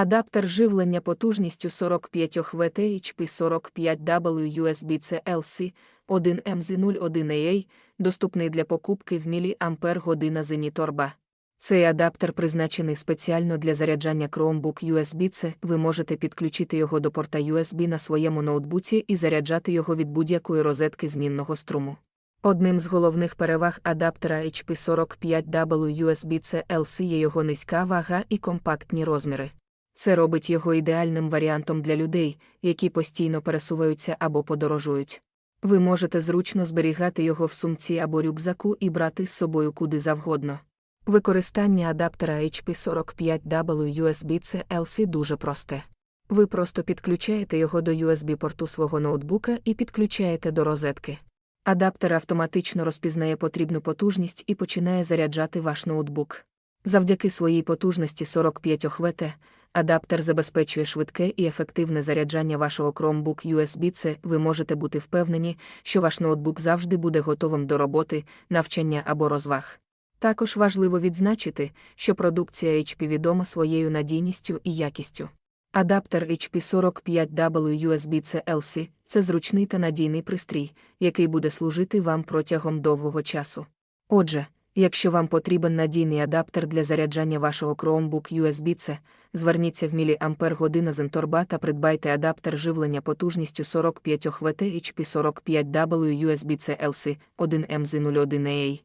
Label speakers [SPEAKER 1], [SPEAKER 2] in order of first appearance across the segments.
[SPEAKER 1] Адаптер живлення потужністю 45 Вт HP 45W USB-C LC 1 MZ01AA, доступний для покупки в міліампер-година Зеніторба. Цей адаптер призначений спеціально для заряджання Chromebook USB-C. Ви можете підключити його до порта USB на своєму ноутбуці і заряджати його від будь-якої розетки змінного струму. Одним з головних переваг адаптера HP45W USB-C LC є його низька вага і компактні розміри. Це робить його ідеальним варіантом для людей, які постійно пересуваються або подорожують. Ви можете зручно зберігати його в сумці або рюкзаку і брати з собою куди завгодно. Використання адаптера HP45W USB-C LC дуже просте. Ви просто підключаєте його до USB-порту свого ноутбука і підключаєте до розетки. Адаптер автоматично розпізнає потрібну потужність і починає заряджати ваш ноутбук. Завдяки своїй потужності 45 Вт, адаптер забезпечує швидке і ефективне заряджання вашого Chromebook USB-C. Ви можете бути впевнені, що ваш ноутбук завжди буде готовим до роботи, навчання або розваг. Також важливо відзначити, що продукція HP відома своєю надійністю і якістю. Адаптер HP45W USB-C LC – це зручний та надійний пристрій, який буде служити вам протягом довгого часу. Отже, якщо вам потрібен надійний адаптер для заряджання вашого Chromebook USB-C, зверніться в міліампер-година Zentorba та придбайте адаптер живлення потужністю 45 Вт HP45W USB-C LC 1 MZ01AA.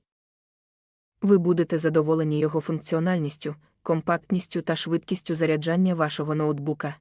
[SPEAKER 1] Ви будете задоволені його функціональністю, компактністю та швидкістю заряджання вашого ноутбука.